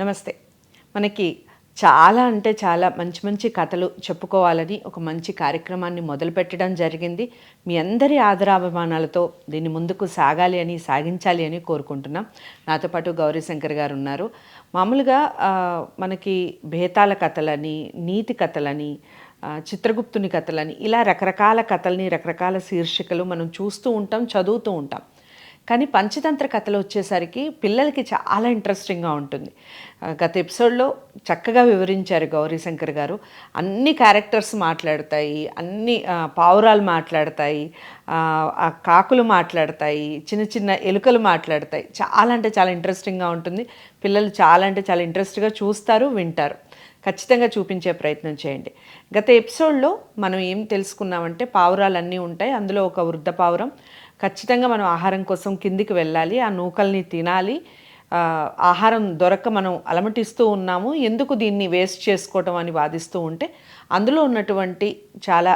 నమస్తే. మనకి చాలా అంటే చాలా మంచి మంచి కథలు చెప్పుకోవాలని ఒక మంచి కార్యక్రమాన్ని మొదలుపెట్టడం జరిగింది. మీ అందరి ఆదరాభిమానాలతో దీన్ని ముందుకు సాగాలి అని సాగించాలి అని కోరుకుంటున్నాం. నాతో పాటు గౌరీశంకర్ గారు ఉన్నారు. మామూలుగా మనకి భేతాల కథలని నీతి కథలని చిత్రగుప్తుని కథలని ఇలా రకరకాల కథల్ని రకరకాల శీర్షికలు మనం చూస్తూ ఉంటాం చదువుతూ ఉంటాం. కానీ పంచతంత్ర కథలు వచ్చేసరికి పిల్లలకి చాలా ఇంట్రెస్టింగ్గా ఉంటుంది. గత ఎపిసోడ్లో చక్కగా వివరించారు గౌరీ శంకర్ గారు. అన్ని క్యారెక్టర్స్ మాట్లాడతాయి అన్ని పావురాలు మాట్లాడతాయి ఆ కాకులు మాట్లాడతాయి చిన్న చిన్న ఎలుకలు మాట్లాడతాయి. చాలా అంటే చాలా ఇంట్రెస్టింగ్గా ఉంటుంది. పిల్లలు చాలా అంటే చాలా ఇంట్రెస్ట్గా చూస్తారు వింటారు. ఖచ్చితంగా చూపించే ప్రయత్నం చేయండి. గత ఎపిసోడ్లో మనం ఏం తెలుసుకున్నామంటే పావురాలు అన్నీ ఉంటాయి. అందులో ఒక వృద్ధ పావురం ఖచ్చితంగా మనం ఆహారం కోసం కిందికి వెళ్ళాలి ఆ నూకల్ని తినాలి. ఆహారం దొరక్క మనం అలమటిస్తూ ఉన్నాము. ఎందుకు దీన్ని వేస్ట్ చేసుకోవటం అని వాదిస్తూ ఉంటే అందులో ఉన్నటువంటి చాలా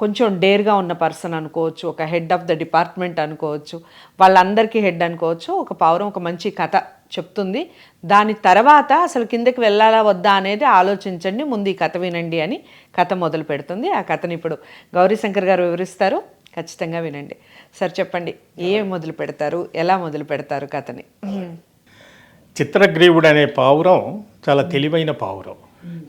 కొంచెం డేర్గా ఉన్న పర్సన్ అనుకోవచ్చు ఒక హెడ్ ఆఫ్ ద డిపార్ట్మెంట్ అనుకోవచ్చు వాళ్ళందరికీ హెడ్ అనుకోవచ్చు ఒక పావురం ఒక మంచి కథ చెప్తుంది. దాని తర్వాత అసలు కిందకి వెళ్ళాలా వద్దా అనేది ఆలోచించండి ముందు ఈ కథ వినండి అని కథ మొదలు పెడుతుంది ఆ కథని ఇప్పుడు గౌరీశంకర్ గారు వివరిస్తారు. ఖచ్చితంగా వినండి. సార్ చెప్పండి ఏ మొదలు పెడతారు ఎలా మొదలు పెడతారు కథని? చిత్రగ్రీవుడు అనే పావురం చాలా తెలివైన పావురం.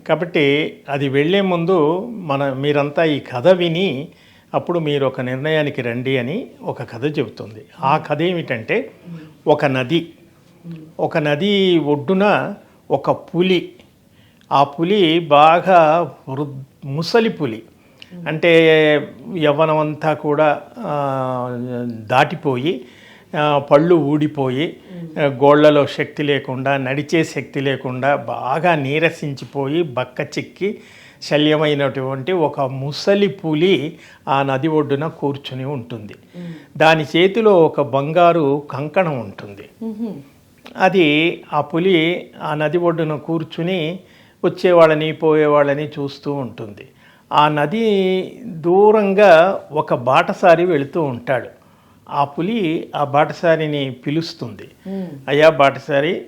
కాబట్టి అది వెళ్ళే ముందు మన మీరంతా ఈ కథ విని అప్పుడు మీరు ఒక నిర్ణయానికి రండి అని ఒక కథ చెబుతుంది. ఆ కథ ఏమిటంటే ఒక నది ఒక నది ఒడ్డున ఒక పులి ఆ పులి బాగా వృద్ ముసలి పులి. అంటే యవ్వనం అంతా కూడా దాటిపోయి పళ్ళు ఊడిపోయి ఆ, గోళ్ళలో శక్తి లేకుండా నడిచే శక్తి లేకుండా బాగా నీరసించిపోయి బక్క చిక్కి శల్యమైనటువంటి ఒక ముసలి పులి ఆ నది ఒడ్డున కూర్చుని ఉంటుంది. దాని చేతిలో ఒక బంగారు కంకణం ఉంటుంది. అది ఆ పులి ఆ నది ఒడ్డున కూర్చుని వచ్చేవాళ్ళని పోయేవాళ్ళని చూస్తూ ఉంటుంది. ఆ నది దూరంగా ఒక బాటసారి వెళుతూ ఉంటాడు. ఆ పులి ఆ బాటసారిని పిలుస్తుంది. అయ్యా బాటసారి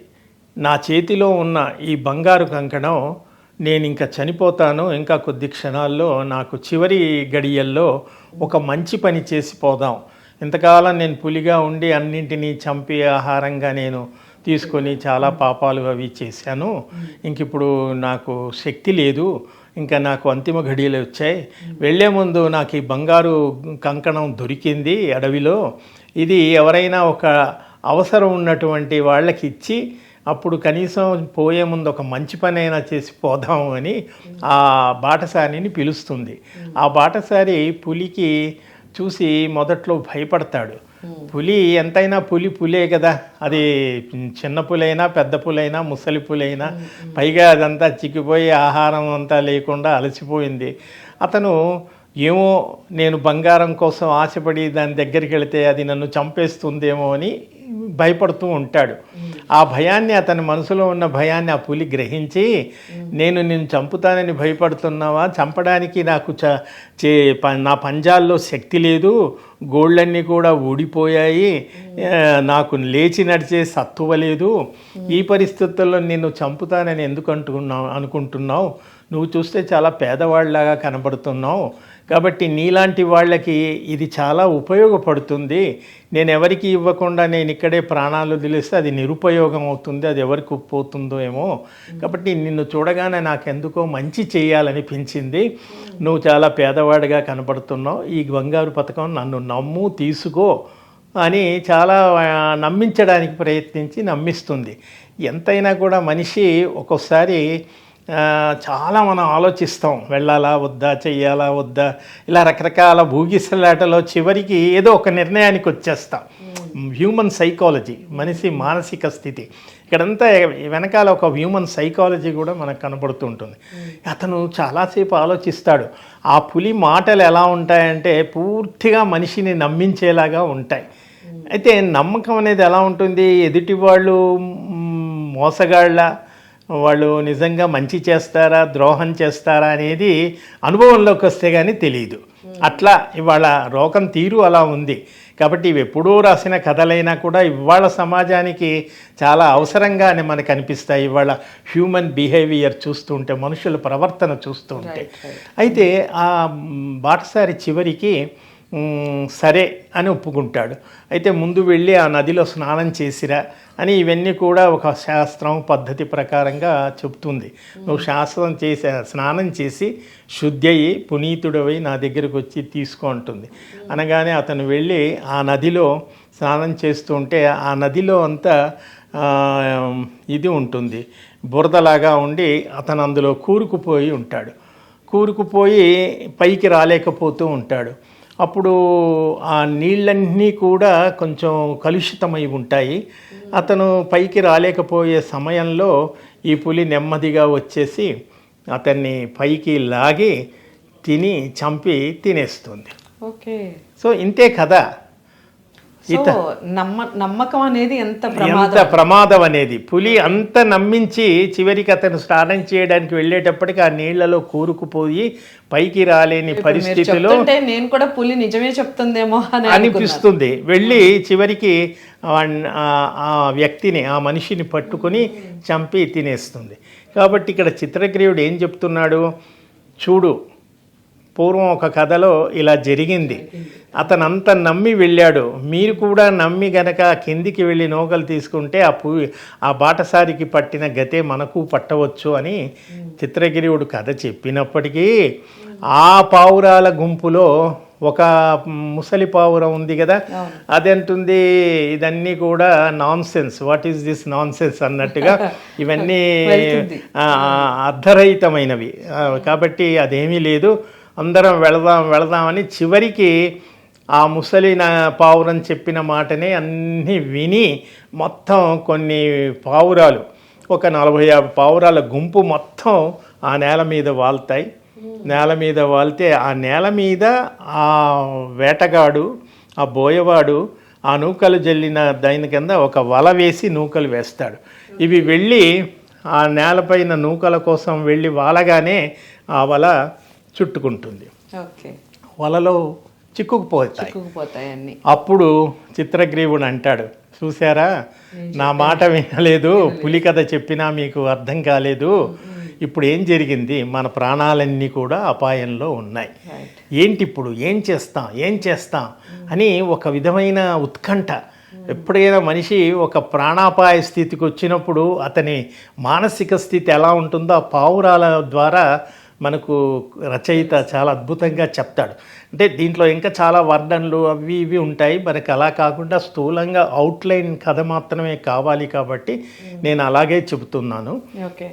నా చేతిలో ఉన్న ఈ బంగారు కంకణం నేను ఇంకా చనిపోతాను. ఇంకా కొద్ది క్షణాల్లో నాకు చివరి గడియల్లో ఒక మంచి పని చేసి పోదాం. ఇంతకాలం నేను పులిగా ఉండి అన్నింటినీ చంపి ఆహారంగా నేను తీసుకొని చాలా పాపాలు అవి చేశాను. ఇంక ఇప్పుడు నాకు శక్తి లేదు. ఇంకా నాకు అంతిమ ఘడియలు వచ్చాయి. వెళ్ళే ముందు నాకు ఈ బంగారు కంకణం దొరికింది అడవిలో. ఇది ఎవరైనా ఒక అవసరం ఉన్నటువంటి వాళ్ళకి ఇచ్చి అప్పుడు కనీసం పోయే ముందు ఒక మంచి పని అయినా చేసి పోదాము అని ఆ బాటసారిని పిలుస్తుంది. ఆ బాటసారి పులికి చూసి మొదట్లో భయపడతాడు. పులి ఎంతైనా పులి పులే కదా. అది చిన్న పులైనా పెద్ద పులైనా ముసలి పులైనా పైగా అదంతా చిక్కిపోయి ఆహారం అంతా లేకుండా అలసిపోయింది. అతను ఏమో నేను బంగారం కోసం ఆశపడి దాని దగ్గరికి వెళితే అది నన్ను చంపేస్తుందేమో అని భయపడుతూ ఉంటాడు. ఆ భయాన్ని అతని మనసులో ఉన్న భయాన్ని ఆ పులి గ్రహించి నేను నిన్ను చంపుతానని భయపడుతున్నావా? చంపడానికి నాకు చ నా పంజాల్లో శక్తి లేదు. గోళ్ళన్నీ కూడా ఊడిపోయాయి. ఆ, నాకు లేచి నడిచే సత్తువ లేదు. ఈ పరిస్థితుల్లో నిన్ను చంపుతానని ఎందుకు అంటున్నావు అనుకుంటున్నావు? నువ్వు చూస్తే చాలా పేదవాళ్ళలాగా కనబడుతున్నావు. కాబట్టి నీలాంటి వాళ్ళకి ఇది చాలా ఉపయోగపడుతుంది. నేను ఎవరికి ఇవ్వకుండా నేను ఇక్కడే ప్రాణాలు వదిలేస్తే అది నిరుపయోగం అవుతుంది. అది ఎవరికి పోతుందో ఏమో. కాబట్టి నిన్ను చూడగానే నాకెందుకో మంచి చేయాలనిపించింది. నువ్వు చాలా పేదవాడిగా కనబడుతున్నావు. ఈ బంగారు పథకం నన్ను నమ్ము తీసుకో అని చాలా నమ్మించడానికి ప్రయత్నించి నమ్మిస్తుంది. ఎంతైనా కూడా మనిషి ఒక్కోసారి చాలా మనం ఆలోచిస్తాం. వెళ్ళాలా వద్దా చెయ్యాలా వద్దా ఇలా రకరకాల భూగిసలాటలో చివరికి ఏదో ఒక నిర్ణయానికి వచ్చేస్తాం. హ్యూమన్ సైకాలజీ మనిషి మానసిక స్థితి. ఇక్కడంతా వెనకాల ఒక హ్యూమన్ సైకాలజీ కూడా మనకు కనబడుతూ ఉంటుంది. అతను చాలాసేపు ఆలోచిస్తాడు. ఆ పులి మాటలు ఎలా ఉంటాయంటే పూర్తిగా మనిషిని నమ్మించేలాగా ఉంటాయి. అయితే నమ్మకం అనేది ఎలా ఉంటుంది? ఎదుటి వాళ్ళు మోసగాళ్ళ వాళ్ళు నిజంగా మంచి చేస్తారా ద్రోహం చేస్తారా అనేది అనుభవంలోకి వస్తే కానీ తెలియదు అట్లా ఇవాళ రోగం తీరు అలా ఉంది. కాబట్టి ఇవి ఎప్పుడూ రాసిన కథలైనా కూడా ఇవాళ సమాజానికి చాలా అవసరంగానే మనకు అనిపిస్తాయి. ఇవాళ హ్యూమన్ బిహేవియర్ చూస్తుంటే మనుషుల ప్రవర్తన చూస్తుంటే. అయితే ఆ బాటసారి చివరికి సరే అని ఒప్పుకుంటాడు. అయితే ముందు వెళ్ళి ఆ నదిలో స్నానం చేసిరా అని ఇవన్నీ కూడా ఒక శాస్త్రం పద్ధతి ప్రకారంగా చెప్తుంది. నువ్వు శాస్త్రం చేసే స్నానం చేసి శుద్ధి అయ్యి పునీతుడవై నా దగ్గరకు వచ్చి తీసుకో అంటుంది. అనగానే అతను వెళ్ళి ఆ నదిలో స్నానం చేస్తుంటే ఆ నదిలో అంతా ఇది ఉంటుంది. బురదలాగా ఉండి అతను అందులో కూరుకుపోయి ఉంటాడు. కూరుకుపోయి పైకి రాలేకపోతూ ఉంటాడు. అప్పుడు ఆ నీళ్ళన్నీ కూడా కొంచెం కలుషితమై ఉంటాయి. అతను పైకి రాలేకపోయే సమయంలో ఈ పులి నెమ్మదిగా వచ్చేసి అతన్ని పైకి లాగి తిని చంపి తినేస్తుంది. ఓకే. సో ఇంతే నమ్మ నమ్మకం అనేది ఎంత ఎంత ప్రమాదం? అనేది పులి అంత నమ్మించి చివరికి అతను స్నానం చేయడానికి వెళ్ళేటప్పటికి ఆ నీళ్ళలో కూరుకుపోయి పైకి రాలేని పరిస్థితిలో నేను కూడా పులి నిజమే చెప్తుందేమో అని. అనిపిస్తుంది. వెళ్ళి చివరికి వాణ్- ఆ- ఆ వ్యక్తిని ఆ మనిషిని పట్టుకొని చంపి తినేస్తుంది. కాబట్టి ఇక్కడ చిత్రగ్రీవుడు ఏం చెప్తున్నాడు? చూడు పూర్వం ఒక కథలో ఇలా జరిగింది. అతను అంత నమ్మి వెళ్ళాడు. మీరు కూడా నమ్మి గనక కిందికి వెళ్ళి నౌకలు తీసుకుంటే ఆ పు ఆ బాటసారికి పట్టిన గతే మనకు పట్టవచ్చు అని చిత్రగిరివుడు కథ చెప్పినప్పటికీ ఆ పావురాల గుంపులో ఒక ముసలి పావురం ఉంది కదా. అదంటుంది ఇదన్నీ కూడా nonsense what is this nonsense అన్నట్టుగా ఇవన్నీ అర్ధరహితమైనవి. కాబట్టి అదేమీ లేదు. అందరం వెళదాం వెళదామని చివరికి ఆ ముసలి నా పావురం చెప్పిన మాటనే అన్నీ విని మొత్తం కొన్ని పావురాలు ఒక నలభై యాభై పావురాల గుంపు మొత్తం ఆ నేల మీద వాళ్తాయి నేల మీద వాళ్తే ఆ నేల మీద ఆ వేటగాడు ఆ బోయవాడు ఆ నూకలు జల్లిన దాని కింద ఒక వల వేసి నూకలు వేస్తాడు. ఇవి వెళ్ళి ఆ నేలపైన నూకల కోసం వెళ్ళి వాలగానే ఆ వల చుట్టుకుంటుంది. వలలో చిక్కుకుపోతాయి. అప్పుడు చిత్రగ్రీవుడు అంటాడు చూసారా నా మాట వినలేదు పులి కథ చెప్పినా మీకు అర్థం కాలేదు. ఇప్పుడు ఏం జరిగింది? మన ప్రాణాలన్నీ కూడా అపాయంలో ఉన్నాయి. ఏంటి ఇప్పుడు ఏం చేస్తాం? ఏం చేస్తాం? అని ఒక విధమైన ఉత్కంఠ. ఎప్పుడైనా మనిషి ఒక ప్రాణాపాయ స్థితికి వచ్చినప్పుడు అతని మానసిక స్థితి ఎలా ఉంటుందో ఆ పావురాల ద్వారా మనకు రచయిత చాలా అద్భుతంగా చెప్తాడు. అంటే దీంట్లో ఇంకా చాలా వర్ణనలు అవి ఇవి ఉంటాయి. మనకు అలా కాకుండా స్థూలంగా అవుట్లైన్ కథ మాత్రమే కావాలి కాబట్టి నేను అలాగే చెబుతున్నాను. ఓకే